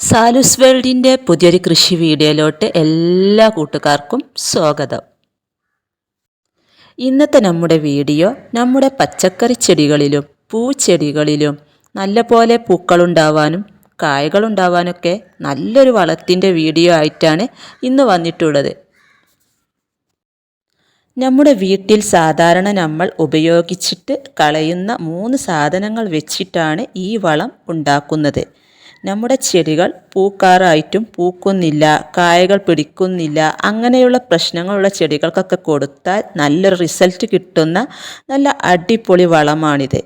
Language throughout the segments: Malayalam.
സാലൂസ് വേൾഡിന്റെ പുതിയൊരു കൃഷി വീഡിയോയിലോട്ട് എല്ലാ കൂട്ടുകാർക്കും സ്വാഗതം. ഇന്നത്തെ നമ്മുടെ വീഡിയോ നമ്മുടെ പച്ചക്കറി ചെടികളിലും പൂച്ചെടികളിലും നല്ലപോലെ പൂക്കളുണ്ടാവാനും കായകളുണ്ടാവാനൊക്കെ നല്ലൊരു വളത്തിന്റെ വീഡിയോ ആയിട്ടാണ് ഇന്ന് വന്നിട്ടുള്ളത്. നമ്മുടെ വീട്ടിൽ സാധാരണ നമ്മൾ ഉപയോഗിച്ചിട്ട് കളയുന്ന മൂന്ന് സാധനങ്ങൾ വെച്ചിട്ടാണ് ഈ വളം ഉണ്ടാക്കുന്നത്. നമ്മുടെ ചെടികൾ പൂക്കാറായിട്ടും പൂക്കുന്നില്ല കായകൾ പിടിക്കുന്നില്ല അങ്ങനെയുള്ള പ്രശ്നങ്ങളുള്ള ചെടികൾക്കൊക്കെ കൊടുത്താൽ നല്ലൊരു റിസൾട്ട് കിട്ടുന്ന നല്ല അടിപൊളി വളമാണിത്.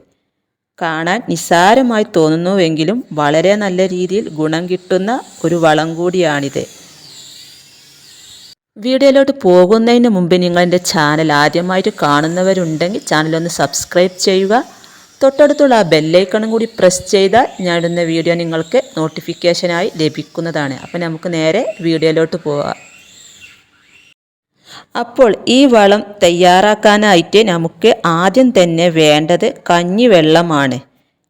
കാണാൻ നിസ്സാരമായി തോന്നുന്നുവെങ്കിലും വളരെ നല്ല രീതിയിൽ ഗുണം കിട്ടുന്ന ഒരു വളം കൂടിയാണിത്. വീഡിയോയിലോട്ട് പോകുന്നതിന് മുമ്പ് നിങ്ങൾ എന്റെ ചാനൽ ആദ്യമായിട്ട് കാണുന്നവരുണ്ടെങ്കിൽ ചാനലൊന്ന് സബ്സ്ക്രൈബ് ചെയ്യുക. തൊട്ടടുത്തുള്ള ആ ബെല്ലൈക്കണും കൂടി പ്രസ് ചെയ്താൽ ഞാൻ ഇടുന്ന വീഡിയോ നിങ്ങൾക്ക് നോട്ടിഫിക്കേഷനായി ലഭിക്കുന്നതാണ്. അപ്പോൾ നമുക്ക് നേരെ വീഡിയോയിലോട്ട് പോവാം. അപ്പോൾ ഈ വളം തയ്യാറാക്കാനായിട്ട് നമുക്ക് ആദ്യം തന്നെ വേണ്ടത് കഞ്ഞിവെള്ളമാണ്.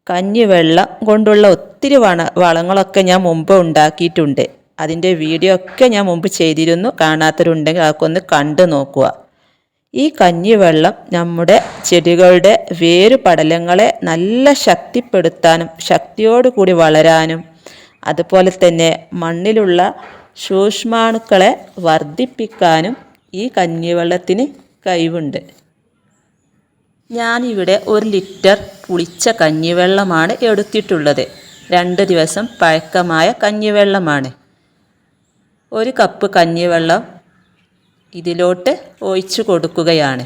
കഞ്ഞിവെള്ളം കൊണ്ടുള്ള ഒത്തിരി വള വളങ്ങളൊക്കെ ഞാൻ മുമ്പ് ഉണ്ടാക്കിയിട്ടുണ്ട്. അതിന്റെ വീഡിയോ ഒക്കെ ഞാൻ മുമ്പ് ചെയ്തിരുന്നു. കാണാത്തവരുണ്ടെങ്കിൽ അതൊക്കെ ഒന്ന് കണ്ടു നോക്കുക. ഈ കഞ്ഞിവെള്ളം നമ്മുടെ ചെടികളുടെ വേരു പടലങ്ങളെ നല്ല ശക്തിപ്പെടുത്താനും ശക്തിയോടുകൂടി വളരാനും അതുപോലെ തന്നെ മണ്ണിലുള്ള സൂക്ഷ്മാണുക്കളെ വർദ്ധിപ്പിക്കാനും ഈ കഞ്ഞിവെള്ളത്തിന് കഴിവുണ്ട്. ഞാനിവിടെ ഒരു ലിറ്റർ പുളിച്ച കഞ്ഞിവെള്ളമാണ് എടുത്തിട്ടുള്ളത്. രണ്ട് ദിവസം പഴക്കമായ കഞ്ഞിവെള്ളമാണ്. ഒരു കപ്പ് കഞ്ഞിവെള്ളം ഇതിലോട്ട് ഒഴിച്ചു കൊടുക്കുകയാണ്.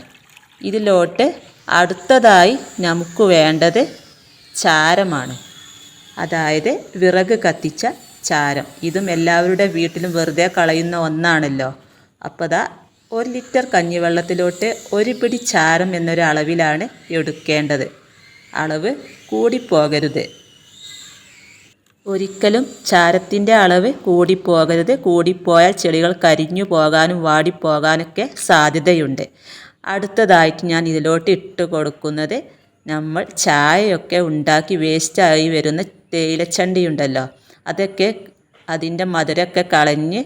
ഇതിലോട്ട് അടുത്തതായി നമുക്ക് വേണ്ടത് ചാരമാണ്. അതായത് വിറക് കത്തിച്ച ചാരം. ഇതും എല്ലാവരുടെ വീട്ടിലും വെറുതെ കളയുന്ന ഒന്നാണല്ലോ. അപ്പോൾ ദാ ഒരു ലിറ്റർ കഞ്ഞിവെള്ളത്തിലോട്ട് ഒരു പിടി ചാരം എന്നൊരു അളവിലാണ് എടുക്കേണ്ടത്. അളവ് കൂടിപ്പോകരുത്. ഒരിക്കലും ചാരത്തിന്റെ അളവ് കൂടിപ്പോകരുത്. കൂടിപ്പോയാൽ ചെടികൾ കരിഞ്ഞു പോകാനും വാടിപ്പോകാനൊക്കെ സാധ്യതയുണ്ട്. അടുത്തതായിട്ട് ഞാൻ ഇതിലോട്ട് ഇട്ട് കൊടുക്കുന്നത് നമ്മൾ ചായയൊക്കെ ഉണ്ടാക്കി വേസ്റ്റായി വരുന്ന തേയിലച്ചണ്ടി ഉണ്ടല്ലോ അതൊക്കെ അതിന്റെ മധുരമൊക്കെ കളഞ്ഞ്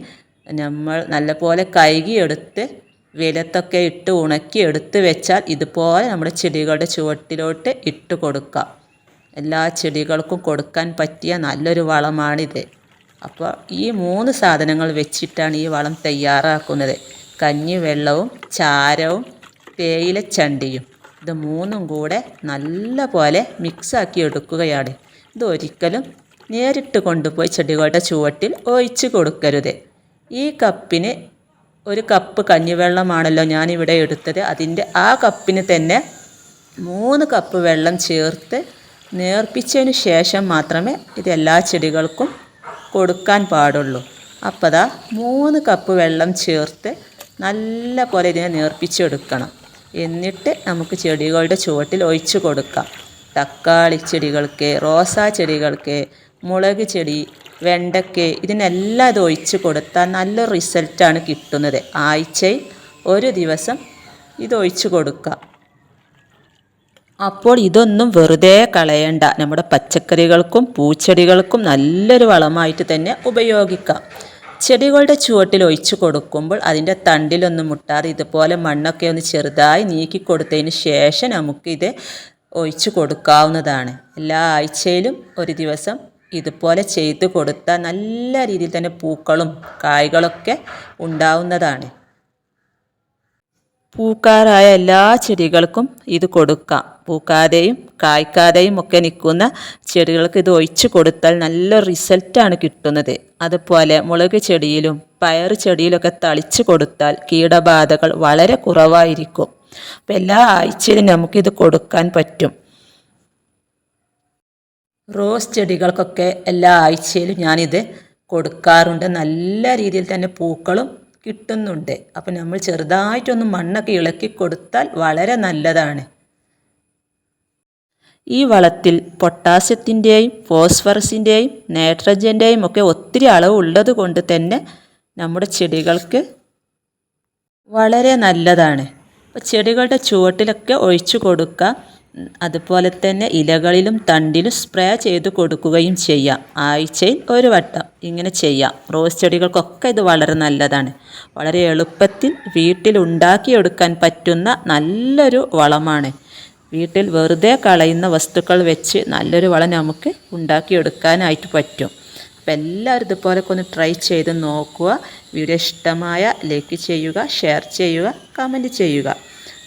നമ്മൾ നല്ലപോലെ കഴുകിയെടുത്ത് വെയിലത്തൊക്കെ ഇട്ട് ഉണക്കി എടുത്ത് വെച്ചാൽ ഇതുപോലെ നമ്മുടെ ചെടികളുടെ ചുവട്ടിലോട്ട് ഇട്ട് കൊടുക്കാം. എല്ലാ ചെടികൾക്കും കൊടുക്കാൻ പറ്റിയ നല്ലൊരു വളമാണിത്. അപ്പോൾ ഈ മൂന്ന് സാധനങ്ങൾ വെച്ചിട്ടാണ് ഈ വളം തയ്യാറാക്കുന്നത്. കഞ്ഞി വെള്ളവും ചാരവും തേയിലച്ചണ്ടിയും. ഇത് മൂന്നും കൂടെ നല്ല പോലെ മിക്സാക്കി എടുക്കുകയാണ്. ഇത് ഒരിക്കലും നേരിട്ട് കൊണ്ടുപോയി ചെടികളുടെ ചുവട്ടിൽ ഒഴിച്ചു കൊടുക്കരുത്. ഈ കപ്പിന് ഒരു കപ്പ് കഞ്ഞിവെള്ളമാണല്ലോ ഞാനിവിടെ എടുത്തത്. അതിന്റെ ആ കപ്പിന് തന്നെ മൂന്ന് കപ്പ് വെള്ളം ചേർത്ത് നേർപ്പിച്ചതിന് ശേഷം മാത്രമേ ഇത് എല്ലാ ചെടികൾക്കും കൊടുക്കാൻ പാടുള്ളൂ. അപ്പോൾ ദാ മൂന്ന് കപ്പ് വെള്ളം ചേർത്ത് നല്ല പോലെ ഇതിനെ നേർപ്പിച്ചെടുക്കണം. എന്നിട്ട് നമുക്ക് ചെടികളുടെ ചുവട്ടിൽ ഒഴിച്ചു കൊടുക്കാം. തക്കാളി ചെടികൾക്ക് റോസാ ചെടികൾക്ക് മുളക് ചെടി വെണ്ടയ്ക്ക് ഇതിനെല്ലാം ഇത് ഒഴിച്ചു കൊടുത്താൽ നല്ല റിസൾട്ടാണ് കിട്ടുന്നത്. ആഴ്ചയിൽ ഒരു ദിവസം ഇത് ഒഴിച്ചു കൊടുക്കുക അപ്പോൾ ഇതൊന്നും വെറുതെ കളയണ്ട. നമ്മുടെ പച്ചക്കറികൾക്കും പൂച്ചെടികൾക്കും നല്ലൊരു വളമായിട്ട് തന്നെ ഉപയോഗിക്കാം. ചെടികളുടെ ചുവട്ടിൽ ഒഴിച്ചു കൊടുക്കുമ്പോൾ അതിന്റെ തണ്ടിലൊന്നും മുട്ടാതെ ഇതുപോലെ മണ്ണൊക്കെ ഒന്ന് ചെറുതായി നീക്കി കൊടുത്തതിന് ശേഷം നമുക്കിത് ഒഴിച്ചു കൊടുക്കാവുന്നതാണ്. എല്ലാ ആഴ്ചയിലും ഒരു ദിവസം ഇതുപോലെ ചെയ്തു കൊടുത്താൽ നല്ല രീതിയിൽ തന്നെ പൂക്കളും കായ്കളൊക്കെ ഉണ്ടാവുന്നതാണ്. പൂക്കാറായ എല്ലാ ചെടികൾക്കും ഇത് കൊടുക്കാം. പൂക്കാതെയും കായ്ക്കാതെയും ഒക്കെ നിൽക്കുന്ന ചെടികൾക്ക് ഇത് ഒഴിച്ചു കൊടുത്താൽ നല്ല റിസൾട്ടാണ് കിട്ടുന്നത്. അതുപോലെ മുളക് ചെടിയിലും പയർ ചെടിയിലൊക്കെ തളിച്ചു കൊടുത്താൽ കീടബാധകൾ വളരെ കുറവായിരിക്കും. അപ്പം എല്ലാ ആഴ്ചയിലും നമുക്കിത് കൊടുക്കാൻ പറ്റും. റോസ് ചെടികൾക്കൊക്കെ എല്ലാ ആഴ്ചയിലും ഞാനിത് കൊടുക്കാറുണ്ട്. നല്ല രീതിയിൽ തന്നെ പൂക്കളും കിട്ടുന്നുണ്ട്. അപ്പം നമ്മൾ ചെറുതായിട്ടൊന്ന് മണ്ണൊക്കെ ഇളക്കി കൊടുത്താൽ വളരെ നല്ലതാണ്. ഈ വളത്തിൽ പൊട്ടാസ്യത്തിന്റെയും ഫോസ്ഫറസിന്റെയും നൈട്രജന്റെയും ഒക്കെ ഒത്തിരി അളവ് ഉള്ളത് കൊണ്ട് തന്നെ നമ്മുടെ ചെടികൾക്ക് വളരെ നല്ലതാണ്. അപ്പോൾ ചെടികളുടെ ചുവട്ടിലൊക്കെ ഒഴിച്ചു കൊടുക്കുക. അതുപോലെ തന്നെ ഇലകളിലും തണ്ടിലും സ്പ്രേ ചെയ്ത് കൊടുക്കുകയും ചെയ്യാം. ആഴ്ചയിൽ ഒരു വട്ടം ഇങ്ങനെ ചെയ്യാം. റോസ് ചെടികൾക്കൊക്കെ ഇത് വളരെ നല്ലതാണ്. വളരെ എളുപ്പത്തിൽ വീട്ടിൽ ഉണ്ടാക്കിയെടുക്കാൻ പറ്റുന്ന നല്ലൊരു വളമാണ്. വീട്ടിൽ വെറുതെ കളയുന്ന വസ്തുക്കൾ വെച്ച് നല്ലൊരു വള നമുക്ക് ഉണ്ടാക്കിയെടുക്കാനായിട്ട് പറ്റും. അപ്പോൾ എല്ലാവരും ഇതുപോലൊക്കെ ഒന്ന് ട്രൈ ചെയ്ത് നോക്കുക. വീഡിയോ ഇഷ്ടമായ ലൈക്ക് ചെയ്യുക ഷെയർ ചെയ്യുക കമന്റ് ചെയ്യുക.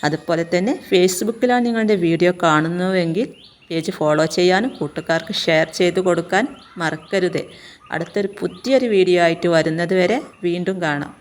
അതുപോലെ തന്നെ ഫേസ്ബുക്കിലാണ് നിങ്ങളുടെ വീഡിയോ കാണുന്നുവെങ്കിൽ പേജ് ഫോളോ ചെയ്യാനും കൂട്ടുകാർക്ക് ഷെയർ ചെയ്ത് കൊടുക്കാൻ മറക്കരുത്. അടുത്തൊരു പുതിയൊരു വീഡിയോ ആയിട്ട് വരുന്നത് വരെ വീണ്ടും കാണാം.